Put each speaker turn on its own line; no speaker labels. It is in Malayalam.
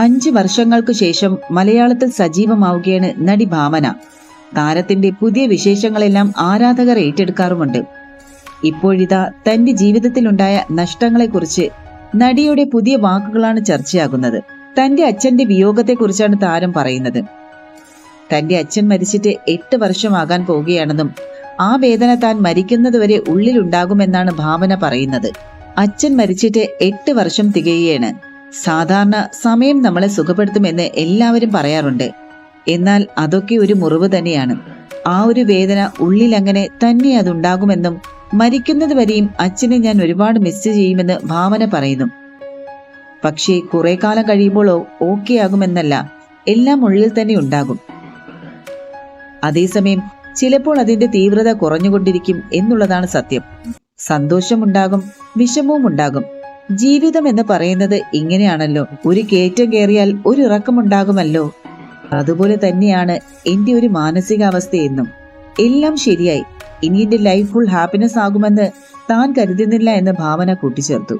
അഞ്ച് വർഷങ്ങൾക്കു ശേഷം മലയാളത്തിൽ സജീവമാവുകയാണ് നടി ഭാവന. താരത്തിന്റെ പുതിയ വിശേഷങ്ങളെല്ലാം ആരാധകർ ഏറ്റെടുക്കാറുമുണ്ട്. ഇപ്പോഴിതാ തന്റെ ജീവിതത്തിലുണ്ടായ നഷ്ടങ്ങളെക്കുറിച്ച് നടിയുടെ പുതിയ വാക്കുകളാണ് ചർച്ചയാകുന്നത്. തന്റെ അച്ഛന്റെ വിയോഗത്തെക്കുറിച്ചാണ് താരം പറയുന്നത്. തന്റെ അച്ഛൻ മരിച്ചിട്ട് എട്ട് വർഷമാകാൻ പോവുകയാണെന്നും ആ വേദന താൻ മരിക്കുന്നതുവരെ ഉള്ളിലുണ്ടാകുമെന്നാണ് ഭാവന പറയുന്നത്. അച്ഛൻ മരിച്ചിട്ട് എട്ട് വർഷം തികയുകയാണ്. സാധാരണ സമയം നമ്മളെ സുഖപ്പെടുത്തുമെന്ന് എല്ലാവരും പറയാറുണ്ട്. എന്നാൽ അതൊക്കെ ഒരു മുറിവ് തന്നെയാണ്. ആ ഒരു വേദന ഉള്ളിൽ അങ്ങനെ തന്നെ അതുണ്ടാകുമെന്നും മരിക്കുന്നത് വരെയും അച്ഛനെ ഞാൻ ഒരുപാട് മിസ് ചെയ്യുമെന്ന് ഭാവന പറയുന്നു. പക്ഷേ കുറെ കാലം കഴിയുമ്പോൾ ഓക്കെ ആകുമെന്നല്ല എല്ലാം ഉള്ളിൽ തന്നെ ഉണ്ടാകും. അതേസമയം ചിലപ്പോൾ അതിന്റെ തീവ്രത കുറഞ്ഞുകൊണ്ടിരിക്കും എന്നുള്ളതാണ് സത്യം. സന്തോഷമുണ്ടാകും വിഷമവും ഉണ്ടാകും ജീവിതം എന്ന് പറയുന്നത് ഇങ്ങനെയാണല്ലോ. ഒരു കയറ്റം കയറിയാൽ ഒരു ഇറക്കമുണ്ടാകുമല്ലോ. അതുപോലെ തന്നെയാണ് എന്റെ ഒരു മാനസികാവസ്ഥയെന്നും. എല്ലാം ശരിയായി. ഇനി എന്റെ ലൈഫ് ഫുൾ ഹാപ്പിനെസ് ആകുമെന്ന് താൻ കരുതുന്നില്ല എന്ന ഭാവന കൂട്ടിച്ചേർത്തു.